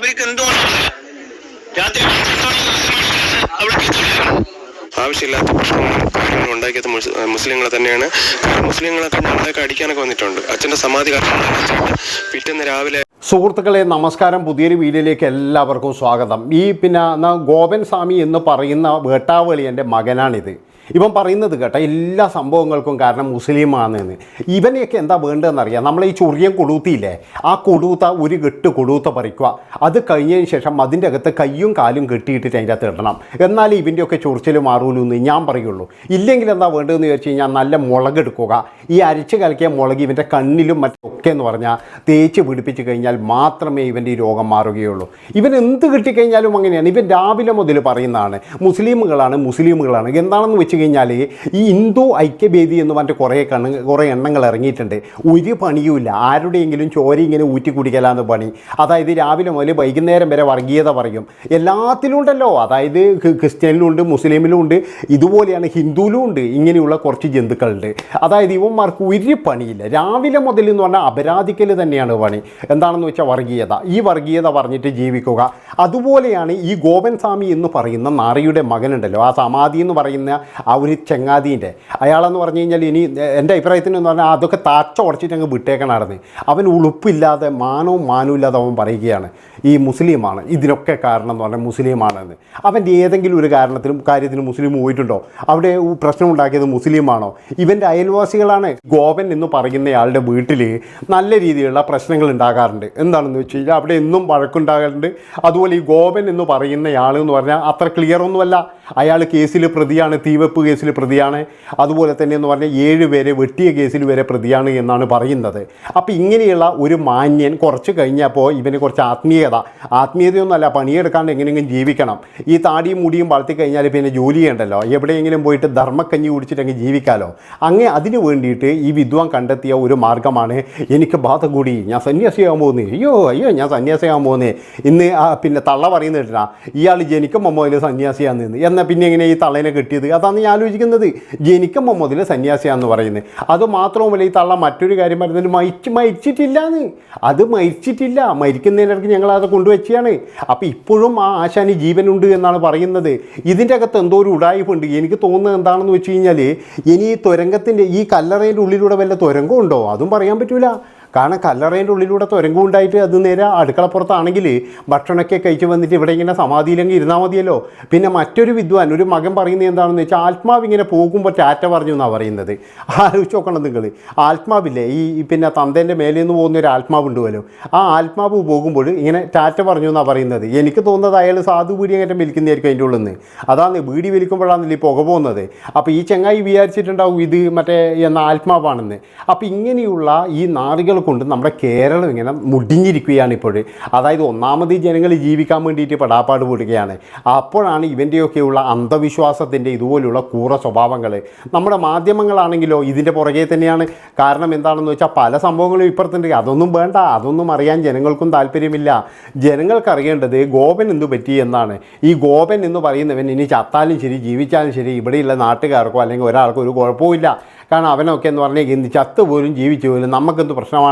അവർക്ക് രാത്രി എത്തിച്ചേരുന്നത്? ആവശ്യമില്ലാത്ത പ്രശ്നങ്ങളും കാര്യങ്ങളും ഉണ്ടാക്കിയത് മുസ്ലിങ്ങളെ തന്നെയാണ്. കാരണം തന്നെ ഞങ്ങളെയൊക്കെ അടിക്കാനൊക്കെ വന്നിട്ടുണ്ട്. അച്ഛന്റെ സമാധി കാരണം പിറ്റേന്ന് രാവിലെ സുഹൃത്തുക്കളെ നമസ്കാരം. പുതിയൊരു വീഡിയോയിലേക്ക് എല്ലാവർക്കും സ്വാഗതം. ഈ പിന്നെ ഗോപൻ സ്വാമി എന്ന് പറയുന്ന വേട്ടാവളിയന്റെ മകനാണിത്. ഇവൻ പറയുന്നത് കേട്ടോ എല്ലാ സംഭവങ്ങൾക്കും കാരണം മുസ്ലിമാണെന്ന്. ഇവനെയൊക്കെ എന്താ വേണ്ടതെന്നറിയാം നമ്മൾ ഈ ചൊറിയൻ കൊടൂത്തിയില്ലേ ആ കൊടൂത്ത ഒരു കെട്ട് കൊടൂത്ത പറിക്കുക. അത് കഴിഞ്ഞതിന് ശേഷം അതിന്റെ അകത്ത് കയ്യും കാലും കെട്ടിയിട്ടിട്ട് അതിന്റെ അകത്ത് ഇടണം. എന്നാലേ ഇവന്റെയൊക്കെ ചൊറിച്ചിൽ മാറൂലൂ എന്ന് ഞാൻ പറയുള്ളൂ. ഇല്ലെങ്കിൽ എന്താ വേണ്ടതെന്ന് ചോദിച്ചു കഴിഞ്ഞാൽ നല്ല മുളക് എടുക്കുക. ഈ അരിച്ച് കലക്കിയ മുളക് ഇവന്റെ കണ്ണിലും മറ്റൊക്കെ എന്ന് പറഞ്ഞാൽ തേച്ച് പിടിപ്പിച്ച് കഴിഞ്ഞാൽ മാത്രമേ ഇവന്റെ ഈ രോഗം മാറുകയുള്ളൂ. ഇവൻ എന്ത് കിട്ടിക്കഴിഞ്ഞാലും അങ്ങനെയാണ്. ഇവൻ രാവിലെ മുതൽ പറയുന്നതാണ് മുസ്ലിമുകളാണ് മുസ്ലിമുകളാണ്. എന്താണെന്ന് വെച്ച് കഴിഞ്ഞാൽ ഈ ഹിന്ദു ഐക്യവേദി എന്ന് പറഞ്ഞിട്ട് കുറേ കണ്ണ് കുറേ എണ്ണങ്ങൾ ഇറങ്ങിയിട്ടുണ്ട്. ഒരു പണിയുമില്ല ആരുടെയെങ്കിലും ചോര ഇങ്ങനെ ഊറ്റി കുടിക്കലാന്ന് പണി. അതായത് രാവിലെ മുതൽ വൈകുന്നേരം വരെ വർഗീയത പറയും. എല്ലാത്തിലും ഉണ്ടല്ലോ. അതായത് ക്രി- ക്രിസ്ത്യനിലും ഉണ്ട് മുസ്ലിമിലും ഉണ്ട്. ഇതുപോലെയാണ് ഹിന്ദുവിലും ഉണ്ട്. ഇങ്ങനെയുള്ള കുറച്ച് ജന്തുക്കളുണ്ട്. അതായത് ഇവന്മാർക്ക് ഒരു പണിയില്ല. രാവിലെ മുതൽ എന്ന് പറഞ്ഞാൽ അപരാധിക്കൽ തന്നെയാണ് പണി. എന്താണെന്ന് വെച്ചാൽ വർഗീയത. ഈ വർഗീയത പറഞ്ഞിട്ട് ജീവിക്കുക. അതുപോലെയാണ് ഈ ഗോപൻ സ്വാമി എന്ന് പറയുന്ന നാറിയുടെ മകനുണ്ടല്ലോ. ആ സമാധി എന്ന് പറയുന്ന ആ ഒരു ചെങ്ങാതീന്റെ. അയാളെന്ന് പറഞ്ഞു കഴിഞ്ഞാൽ ഇനി എന്റെ അഭിപ്രായത്തിന് എന്ന് പറഞ്ഞാൽ അതൊക്കെ താച്ച ഉടച്ചിട്ട് അങ്ങ് വിട്ടേക്കണായിരുന്നു. അവൻ ഉളുപ്പില്ലാതെ മാനവും മാനവും ഇല്ലാതെ അവൻ പറയുകയാണ് ഈ മുസ്ലിമാണ്. ഇതിനൊക്കെ കാരണം എന്ന് പറഞ്ഞാൽ മുസ്ലിമാണെന്ന്. അവന്റെ ഏതെങ്കിലും ഒരു കാരണത്തിലും കാര്യത്തിലും മുസ്ലിം പോയിട്ടുണ്ടോ? അവിടെ പ്രശ്നം ഉണ്ടാക്കിയത് മുസ്ലിമാണോ? ഇവന്റെ അയൽവാസികളാണ് ഗോപൻ എന്ന് പറയുന്നയാളുടെ വീട്ടിൽ നല്ല രീതിയിലുള്ള പ്രശ്നങ്ങൾ ഉണ്ടാകാറുണ്ട്. എന്താണെന്ന് വെച്ച് കഴിഞ്ഞാൽ അവിടെ എന്നും വഴക്കുണ്ടാകാറുണ്ട് അതുപോലെ ഈ ഗോപൻ എന്ന് പറയുന്നയാൾ എന്ന് പറഞ്ഞാൽ അത്ര ക്ലിയർ ഒന്നുമല്ല. അയാൾ കേസിൽ പ്രതിയാണ് തീവെപ്പ് കേസിൽ പ്രതിയാണ്. അതുപോലെ തന്നെ എന്ന് പറഞ്ഞാൽ ഏഴ് പേരെ വെട്ടിയ കേസിൽ വരെ പ്രതിയാണ് എന്നാണ് പറയുന്നത്. അപ്പോൾ ഇങ്ങനെയുള്ള ഒരു മാന്യൻ കുറച്ച് കഴിഞ്ഞപ്പോൾ ഇവന് കുറച്ച് ആത്മീയത. ആത്മീയതയൊന്നുമല്ല പണിയെടുക്കാണ്ട് എങ്ങനെയെങ്കിലും ജീവിക്കണം. ഈ താടിയും മുടിയും വളർത്തി കഴിഞ്ഞാൽ പിന്നെ ജോലി ചെയ്യണ്ടല്ലോ? എവിടെയെങ്കിലും പോയിട്ട് ധർമ്മക്കഞ്ഞി കുടിച്ചിട്ട് അങ്ങ് ജീവിക്കാമല്ലോ അങ്ങനെ അതിന് വേണ്ടിയിട്ട് ഈ വിദ്വാൻ കണ്ടെത്തിയ ഒരു മാർഗമാണ് എനിക്ക് ബാധ കൂടി. ഞാൻ സന്യാസിയാകാൻ പോകുന്നേ. അയ്യോ അയ്യോ ഞാൻ സന്യാസിയാകാൻ പോകുന്നേ. ഇന്ന് പിന്നെ തള്ള പറയുന്ന കേട്ടിട്ടാ ഇയാൾ ജനിക്കുമ്പോൾ മുതൽ സന്യാസിയാന്ന് നിന്ന് എന്നാൽ പിന്നെ എങ്ങനെ ഈ തള്ളേനെ കിട്ടിയത്? അതാണ് ഞാൻ ആലോചിക്കുന്നത്. ജനിക്കുമ്പോൾ മുതൽ സന്യാസിയാന്ന് പറയുന്നത്. അത് മാത്രവുമല്ല ഈ തള്ള മറ്റൊരു കാര്യം പറയുന്നത് മരിച്ച് മരിച്ചിട്ടില്ലാന്ന്. അത് മരിച്ചിട്ടില്ല. മരിക്കുന്നതിനിടയ്ക്ക് ഞങ്ങൾ അത് കൊണ്ടുവച്ചാണ് അപ്പോൾ ഇപ്പോഴും ആ ആശാനി ജീവനുണ്ട് എന്നാണ് പറയുന്നത്. ഇതിന്റെ അകത്ത് എന്തോ ഒരു ഉടായ്പുണ്ട്. എനിക്ക് തോന്നുന്നത് എന്താണെന്ന് വെച്ച് കഴിഞ്ഞാൽ ഇനി ഈ തുരങ്കത്തിന്റെ ഈ കല്ലറയിന്റെ ഉള്ളിലൂടെ വല്ല തുരങ്കം ഉണ്ടോ? അതും പറയാൻ പറ്റൂല. കാരണം കല്ലറേന്റെ ഉള്ളിലൂടെ തുരങ്കം ഉണ്ടായിട്ട് അത് നേരെ അടുക്കളപ്പുറത്താണെങ്കിൽ ഭക്ഷണമൊക്കെ കഴിച്ച് വന്നിട്ട് ഇവിടെ ഇങ്ങനെ സമാധിയിലെങ്കിൽ ഇരുന്നാൽ മതിയല്ലോ. പിന്നെ മറ്റൊരു വിദ്വാൻ ഒരു മകൻ പറയുന്നത് എന്താണെന്ന് വെച്ചാൽ ആത്മാവ് ഇങ്ങനെ പോകുമ്പോൾ ടാറ്റ പറഞ്ഞു എന്നാണ് പറയുന്നത്. ആലോചിച്ച് നോക്കണം നിങ്ങൾ. ആത്മാവില്ലേ? ഈ പിന്നെ തന്തേന്റെ മേലെ നിന്ന് പോകുന്ന ഒരു ആത്മാവ് ഉണ്ടല്ലോ ആ ആത്മാവ് പോകുമ്പോൾ ഇങ്ങനെ ടാറ്റ പറഞ്ഞു എന്നാണ് പറയുന്നത്. എനിക്ക് തോന്നുന്നത് അയാൾ സാധു ബീഡി അങ്ങനെ വലിക്കുന്നതായിരിക്കും അതിന്റെ ഉള്ളിൽ നിന്ന്. അതാണ് ബീഡി വലിക്കുമ്പോഴാണല്ലോ ഈ പുക പോകുന്നത്. അപ്പോൾ ഈ ചെങ്ങായി വിചാരിച്ചിട്ടുണ്ടാവും ഇത് മറ്റേ എന്ന ആത്മാവാണെന്ന്. അപ്പോൾ ഇങ്ങനെയുള്ള ഈ നാറികൾ കൊണ്ട് നമ്മുടെ കേരളം ഇങ്ങനെ മുടിഞ്ഞിരിക്കുകയാണ് ഇപ്പോൾ. അതായത് ഒന്നാമത് ജനങ്ങൾ ജീവിക്കാൻ വേണ്ടിയിട്ട് പെടാപ്പാട് പെടുകയാണ്. അപ്പോഴാണ് ഇവന്റെയൊക്കെയുള്ള അന്ധവിശ്വാസത്തിന്റെ ഇതുപോലുള്ള കൂറ സ്വഭാവങ്ങൾ. നമ്മുടെ മാധ്യമങ്ങളാണെങ്കിലോ ഇതിന്റെ പുറകെ തന്നെയാണ്. കാരണം എന്താണെന്ന് വെച്ചാൽ പല സംഭവങ്ങളും ഇപ്പുറത്തുണ്ട്. അതൊന്നും വേണ്ട. അതൊന്നും അറിയാൻ ജനങ്ങൾക്കും താല്പര്യമില്ല. ജനങ്ങൾക്ക് അറിയേണ്ടത് ഗോപൻ എന്തു പറ്റി എന്നാണ്. ഈ ഗോപൻ എന്ന് പറയുന്നവൻ ഇനി ചത്താലും ശരി ജീവിച്ചാലും ശരി ഇവിടെയുള്ള നാട്ടുകാർക്കോ അല്ലെങ്കിൽ ഒരാൾക്കോ ഒരു കുഴപ്പമില്ല കാരണം അവനൊക്കെ എന്ന് പറഞ്ഞാൽ എന്ത് ചത്തുപോലും ജീവിച്ചു പോലും നമുക്കെന്ത് പ്രശ്നമാണ്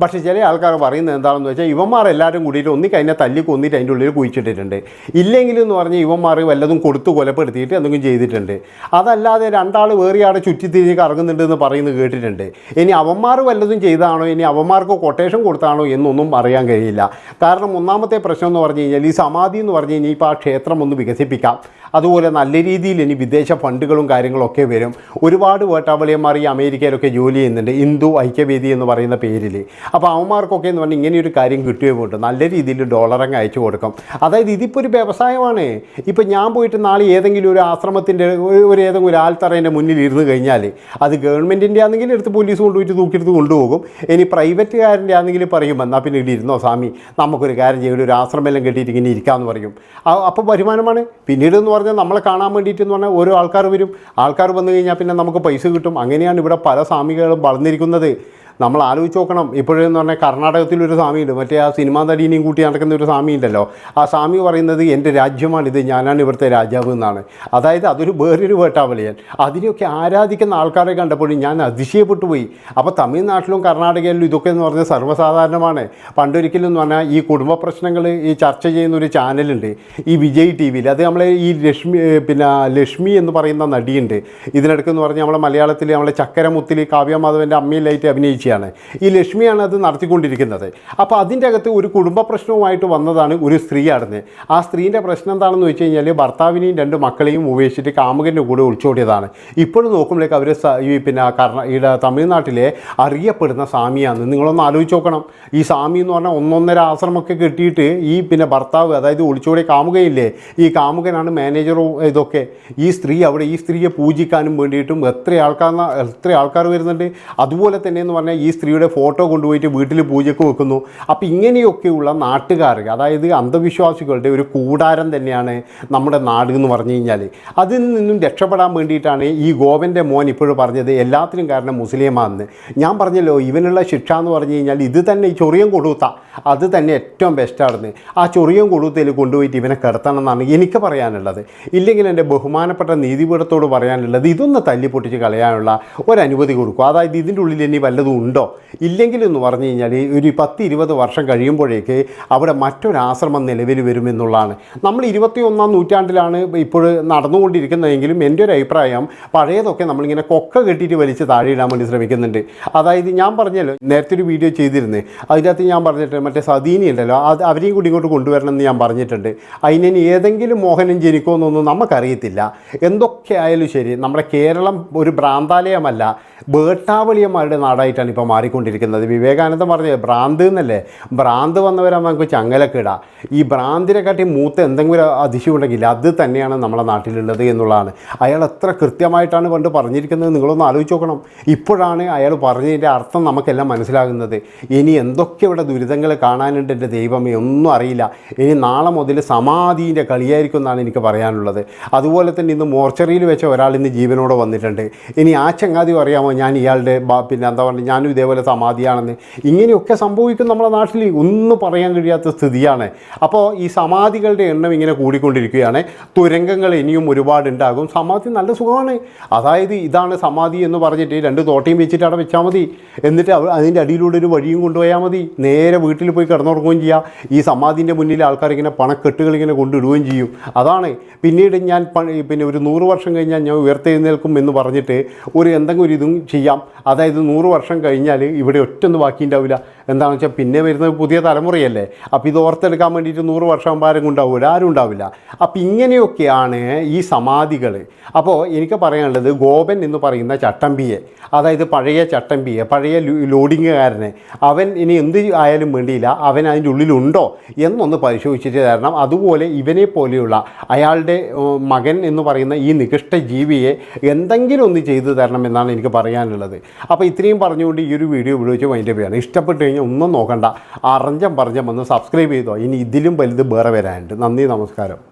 പക്ഷേ ചില ആൾക്കാർ പറയുന്നത് എന്താണെന്ന് വെച്ചാൽ ഇവന്മാർ എല്ലാവരും കൂടിയിട്ട് ഒന്നിക്ക് അതിനെ തല്ലി കൊന്നിട്ട് അതിന്റെ ഉള്ളിൽ കുഴിച്ചിട്ടിട്ടുണ്ട്. ഇല്ലെങ്കിലും എന്ന് പറഞ്ഞാൽ ഇവന്മാർ വല്ലതും കൊടുത്ത് കൊലപ്പെടുത്തിയിട്ട് എന്തെങ്കിലും ചെയ്തിട്ടുണ്ട്. അതല്ലാതെ രണ്ടാൾ വേറെ ആടെ ചുറ്റിത്തിരിഞ്ഞ് കറങ്ങുന്നുണ്ട് എന്ന് പറയുന്നത് കേട്ടിട്ടുണ്ട്. ഇനി അവന്മാർ വല്ലതും ചെയ്താണോ? ഇനി അവന്മാർക്ക് കൊട്ടേഷൻ കൊടുത്താണോ എന്നൊന്നും അറിയാൻ കഴിയില്ല. കാരണം ഒന്നാമത്തെ പ്രശ്നം എന്ന് പറഞ്ഞു കഴിഞ്ഞാൽ ഈ സമാധി എന്ന് പറഞ്ഞു കഴിഞ്ഞാൽ ഇപ്പോൾ ആ ക്ഷേത്രം ഒന്ന് വികസിപ്പിക്കാം. അതുപോലെ നല്ല രീതിയിൽ ഇനി വിദേശ ഫണ്ടുകളും കാര്യങ്ങളൊക്കെ വരും. ഒരുപാട് വേട്ടാവളിയന്മാർ ഈ അമേരിക്കയിലൊക്കെ ജോലി ചെയ്യുന്നുണ്ട്. ഹിന്ദു ഐക്യവേദി എന്ന് പറയുന്ന പേരിൽ അപ്പോൾ അവന്മാർക്കൊക്കെ എന്ന് പറഞ്ഞാൽ ഇങ്ങനെയൊരു കാര്യം കിട്ടുകയും കൊണ്ട് നല്ല രീതിയിൽ ഡോളറങ്ങ് അയച്ചു കൊടുക്കും. അതായത് ഇതിപ്പോൾ ഒരു വ്യവസായമാണ്. ഇപ്പം ഞാൻ പോയിട്ട് നാളെ ഏതെങ്കിലും ഒരു ആശ്രമത്തിന്റെ ഒരു ഒരു ഏതെങ്കിലും ഒരു ആൽത്തറേന്റെ മുന്നിൽ ഇരുന്ന് കഴിഞ്ഞാൽ അത് ഗവൺമെന്റിന്റെ ആണെങ്കിൽ എടുത്ത് പോലീസ് കൊണ്ടുപോയിട്ട് തൂക്കിയെടുത്ത് കൊണ്ടുപോകും. ഇനി പ്രൈവറ്റുകാരന്റെ ആണെങ്കിൽ പറയും എന്നാൽ പിന്നെ ഇവിടെ ഇരുന്നോ സ്വാമി? നമുക്കൊരു കാര്യം ചെയ്യും ഒരു ആശ്രമം എല്ലാം കെട്ടിയിട്ട് ഇങ്ങനെ ഇരിക്കാമെന്ന് പറയും. അപ്പോൾ വരുമാനമാണ്. പിന്നീട് എന്ന് പറഞ്ഞാൽ നമ്മളെ കാണാൻ വേണ്ടിയിട്ട് എന്ന് പറഞ്ഞാൽ ഓരോ ആൾക്കാർ വരും. ആൾക്കാർ വന്നു കഴിഞ്ഞാൽ പിന്നെ നമുക്ക് പൈസ കിട്ടും. അങ്ങനെയാണ് ഇവിടെ പല സ്വാമികളും വളർന്നിരിക്കുന്നത്. നമ്മൾ ആലോചിച്ച് നോക്കണം. ഇപ്പോഴെന്ന് പറഞ്ഞാൽ കർണാടകത്തിൽ ഒരു സ്വാമിയുണ്ട്. മറ്റേ ആ സിനിമാ നടീനെയും കൂട്ടി നടക്കുന്ന ഒരു സ്വാമി ഉണ്ടല്ലോ ആ സ്വാമി പറയുന്നത് എന്റെ രാജ്യമാണിത് ഞാനാണ് ഇവിടുത്തെ രാജാവ് എന്നാണ്. അതായത് അതൊരു വേറൊരു വേട്ടാവലിയൻ അതിനെയൊക്കെ ആരാധിക്കുന്ന ആൾക്കാരെ കണ്ടപ്പോഴും ഞാൻ അതിശയപ്പെട്ടു പോയി. അപ്പോൾ തമിഴ്നാട്ടിലും കർണാടകയിലും ഇതൊക്കെ എന്ന് പറഞ്ഞാൽ സർവസാധാരണമാണ്. പണ്ടൊരിക്കലും എന്ന് പറഞ്ഞാൽ ഈ കുടുംബ പ്രശ്നങ്ങൾ ഈ ചർച്ച ചെയ്യുന്ന ഒരു ചാനലുണ്ട്. ഈ വിജയ് ടി വിയിൽ അത് നമ്മളെ ഈ ലക്ഷ്മി പിന്നെ ലക്ഷ്മി എന്ന് പറയുന്ന നടിയുണ്ട്. ഇതിനിടയ്ക്ക് എന്ന് പറഞ്ഞാൽ നമ്മളെ മലയാളത്തിൽ നമ്മളെ ചക്കരമുത്തിൽ കാവ്യ മാധവന്റെ അമ്മയിലായിട്ട് അഭിനയിക്കുകയാണ് ഈ ലക്ഷ്മിയാണ് അത് നടത്തിക്കൊണ്ടിരിക്കുന്നത്. അപ്പോൾ അതിന്റെ അകത്ത് ഒരു കുടുംബ പ്രശ്നവുമായിട്ട് വന്നതാണ് ഒരു സ്ത്രീ അടന്ന് ആ സ്ത്രീന്റെ പ്രശ്നം എന്താണെന്ന് വെച്ച് കഴിഞ്ഞാൽ ഭർത്താവിനെയും രണ്ട് മക്കളെയും ഉപേക്ഷിച്ചിട്ട് കാമുകന്റെ കൂടെ ഒളിച്ചോടിയതാണ്. ഇപ്പോഴും നോക്കുമ്പോഴേക്ക് അവർ ഈ പിന്നെ കർണ ഈടെ തമിഴ്നാട്ടിലെ അറിയപ്പെടുന്ന സ്വാമിയാണ് നിങ്ങളൊന്ന് ആലോചിച്ച് നോക്കണം. ഈ സ്വാമി എന്ന് പറഞ്ഞാൽ ഒന്നൊന്നര ആശ്രമമൊക്കെ കിട്ടിയിട്ട് ഈ പിന്നെ ഭർത്താവ് അതായത് ഒളിച്ചോടിയ കാമുകയില്ലേ ഈ കാമുകനാണ് മാനേജറും ഇതൊക്കെ. ഈ സ്ത്രീ അവിടെ ഈ സ്ത്രീയെ പൂജിക്കാനും വേണ്ടിയിട്ടും എത്ര ആൾക്കാർ എത്ര ആൾക്കാർ വരുന്നുണ്ട്? അതുപോലെ തന്നെ എന്ന് പറഞ്ഞാൽ ഈ സ്ത്രീയുടെ ഫോട്ടോ കൊണ്ടുപോയിട്ട് വീട്ടിൽ പൂജയ്ക്ക് വെക്കുന്നു. അപ്പോൾ ഇങ്ങനെയൊക്കെയുള്ള നാട്ടുകാർ അതായത് അന്ധവിശ്വാസികളുടെ ഒരു കൂടാരം തന്നെയാണ് നമ്മുടെ നാട് എന്ന് പറഞ്ഞു കഴിഞ്ഞാൽ അതിൽ നിന്നും രക്ഷപ്പെടാൻ വേണ്ടിയിട്ടാണ് ഈ ഗോവന്റെ മോൻ ഇപ്പോഴും പറഞ്ഞത് എല്ലാത്തിനും കാരണം മുസ്ലിമാണെന്ന്. ഞാൻ പറഞ്ഞല്ലോ ഇവനുള്ള ശിക്ഷ എന്ന് പറഞ്ഞു കഴിഞ്ഞാൽ ഇത് തന്നെ ഈ ചൊറിയം കൊടുത്ത അത് തന്നെ ഏറ്റവും ബെസ്റ്റാണെന്ന് ആ ചൊറിയം കൊടുത്തതിൽ കൊണ്ടുപോയിട്ട് ഇവനെ കിടത്തണം എന്നാണ് എനിക്ക് പറയാനുള്ളത്. ഇല്ലെങ്കിൽ എന്റെ ബഹുമാനപ്പെട്ട നീതിപീഠത്തോട് പറയാനുള്ളത് ഇതൊന്ന് തല്ലിപ്പൊട്ടിച്ച് കളയാനുള്ള ഒരനുമതി കൊടുക്കും. അതായത് ഇതിന്റെ ഉള്ളിൽ ഇനി വല്ലതും ഉണ്ടോ? ഇല്ലെങ്കിൽ എന്ന് പറഞ്ഞു കഴിഞ്ഞാൽ ഒരു പത്ത് ഇരുപത് വർഷം കഴിയുമ്പോഴേക്ക് അവിടെ മറ്റൊരാശ്രമം നിലവിൽ വരുമെന്നുള്ളതാണ്. നമ്മൾ ഇരുപത്തി ഒന്നാം നൂറ്റാണ്ടിലാണ് ഇപ്പോൾ നടന്നുകൊണ്ടിരിക്കുന്നതെങ്കിലും എന്റെ ഒരു അഭിപ്രായം പഴയതൊക്കെ നമ്മളിങ്ങനെ കൊക്ക കെട്ടിയിട്ട് വലിച്ച് താഴെ ഇടാൻ വേണ്ടി ശ്രമിക്കുന്നുണ്ട്. അതായത് ഞാൻ പറഞ്ഞല്ലോ നേരത്തെ ഒരു വീഡിയോ ചെയ്തിരുന്നേ. അതിനകത്ത് ഞാൻ പറഞ്ഞിട്ട് മറ്റേ സദീനി ഉണ്ടല്ലോ അത് അവരെയും കൂടി ഇങ്ങോട്ട് കൊണ്ടുവരണം എന്ന് ഞാൻ പറഞ്ഞിട്ടുണ്ട്. അതിന് ഏതെങ്കിലും മോഹനം ജനിക്കുമെന്നൊന്നും നമുക്കറിയത്തില്ല. എന്തൊക്കെ ആയാലും ശരി നമ്മുടെ കേരളം ഒരു ഭ്രാന്താലയമല്ല വേട്ടാവളിയന്മാരുടെ നാടായിട്ടാണ് ഇപ്പോൾ മാറിക്കൊണ്ടിരിക്കുന്നത്. വിവേകാനന്ദം പറഞ്ഞത് ഭ്രാന്ത് എന്നല്ലേ? ഭ്രാന്ത് വന്നവരാകുമ്പോൾ നമുക്ക് ചങ്ങലക്കിട ഈ ഭ്രാന്തിനെ കാട്ടി മൂത്ത് എന്തെങ്കിലും അതിശയം ഉണ്ടെങ്കിൽ അത് തന്നെയാണ് നമ്മുടെ നാട്ടിലുള്ളത് എന്നുള്ളതാണ്. അയാൾ എത്ര കൃത്യമായിട്ടാണ് പണ്ട് പറഞ്ഞിരിക്കുന്നത് നിങ്ങളൊന്ന് ആലോചിച്ച് നോക്കണം. ഇപ്പോഴാണ് അയാൾ പറഞ്ഞതിന്റെ അർത്ഥം നമുക്കെല്ലാം മനസ്സിലാകുന്നത്. ഇനി എന്തൊക്കെ ഇവിടെ ദുരിതങ്ങൾ കാണാനുണ്ട് എന്റെ ദൈവമേ ഒന്നും അറിയില്ല. ഇനി നാളെ മുതൽ സമാധിന്റെ കളിയായിരിക്കും എന്നാണ് എനിക്ക് പറയാനുള്ളത്. അതുപോലെ തന്നെ ഇന്ന് മോർച്ചറിയിൽ വെച്ച ഒരാൾ ഇന്ന് ജീവനോടെ വന്നിട്ടുണ്ട്. ഇനി ആ ചങ്ങാതി അറിയാമോ? ഞാൻ ഇയാളുടെ പിന്നെ എന്താ പറയുക ഞാനും ഇതേപോലെ സമാധിയാണെന്ന്. ഇങ്ങനെയൊക്കെ സംഭവിക്കും നമ്മുടെ നാട്ടിൽ ഒന്നും പറയാൻ കഴിയാത്ത സ്ഥിതിയാണ്. അപ്പോൾ ഈ സമാധികളുടെ എണ്ണം ഇങ്ങനെ കൂടിക്കൊണ്ടിരിക്കുകയാണ്. തുരങ്കങ്ങൾ ഇനിയും ഒരുപാട് ഉണ്ടാകും സമാധി നല്ല സുഖമാണ്. അതായത് ഇതാണ് സമാധി എന്ന് പറഞ്ഞിട്ട് രണ്ട് തോട്ടയും വെച്ചിട്ട് അവിടെ വെച്ചാൽ മതി. എന്നിട്ട് അതിന്റെ അടിയിലൂടെ ഒരു വഴിയും കൊണ്ടുപോയാൽ മതി. നേരെ വീട്ടിൽ പോയി കിടന്നുറങ്ങുകയും ചെയ്യാം. ഈ സമാധിന്റെ മുന്നിൽ ആൾക്കാർ ഇങ്ങനെ പണക്കെട്ടുകൾ ഇങ്ങനെ കൊണ്ടിടുകയും ചെയ്യും. അതാണ്. പിന്നീട് ഞാൻ പിന്നെ ഒരു നൂറ് വർഷം കഴിഞ്ഞാൽ ഞാൻ ഉയർത്തെഴുന്നേൽക്കും എന്ന് പറഞ്ഞിട്ട് ഒരു എന്തെങ്കിലും ഒരു ഇതും ചെയ്യാം. അതായത് നൂറ് വർഷം കഴിഞ്ഞാൽ ഇവിടെ ഒറ്റൊന്നും ബാക്കി ഉണ്ടാവില്ല എന്താണെന്ന് വെച്ചാൽ പിന്നെ വരുന്ന പുതിയ തലമുറയല്ലേ? അപ്പോൾ ഇത് ഓർത്തെടുക്കാൻ വേണ്ടിയിട്ട് നൂറ് വർഷം ആരും ഉണ്ടാവില്ല ആരും ഉണ്ടാവില്ല. അപ്പോൾ ഇങ്ങനെയൊക്കെയാണ് ഈ സമാധികൾ അപ്പോൾ എനിക്ക് പറയാനുള്ളത് ഗോപൻ എന്ന് പറയുന്ന ചട്ടമ്പിയെ അതായത് പഴയ ചട്ടമ്പിയെ പഴയ ലോഡിങ്ങുകാരനെ അവൻ ഇനി എന്ത് ആയാലും വേണ്ടിയില്ല അവൻ അതിന്റെ ഉള്ളിലുണ്ടോ എന്നൊന്ന് പരിശോധിച്ചിട്ട് തരണം. അതുപോലെ ഇവനെ പോലെയുള്ള അയാളുടെ മകൻ എന്ന് പറയുന്ന ഈ നികൃഷ്ട ജീവിയെ എന്തെങ്കിലും ഒന്ന് ചെയ്തു തരണം എന്നാണ് എനിക്ക് പറയാനുള്ളത്. അപ്പോൾ ഇത്രയും പറഞ്ഞുകൊണ്ട് ഈ ഒരു വീഡിയോ ഉപയോഗിച്ച് വൈൻഡപ്പ് ചെയ്യണം. ഇഷ്ടപ്പെട്ട് കഴിഞ്ഞാൽ ഒന്നും നോക്കണ്ട. അറിഞ്ഞം പറഞ്ഞം വന്ന് സബ്സ്ക്രൈബ് ചെയ്തോ. ഇനി ഇതിലും വലുത് വേറെ വരാനുണ്ട്. നന്ദി നമസ്കാരം.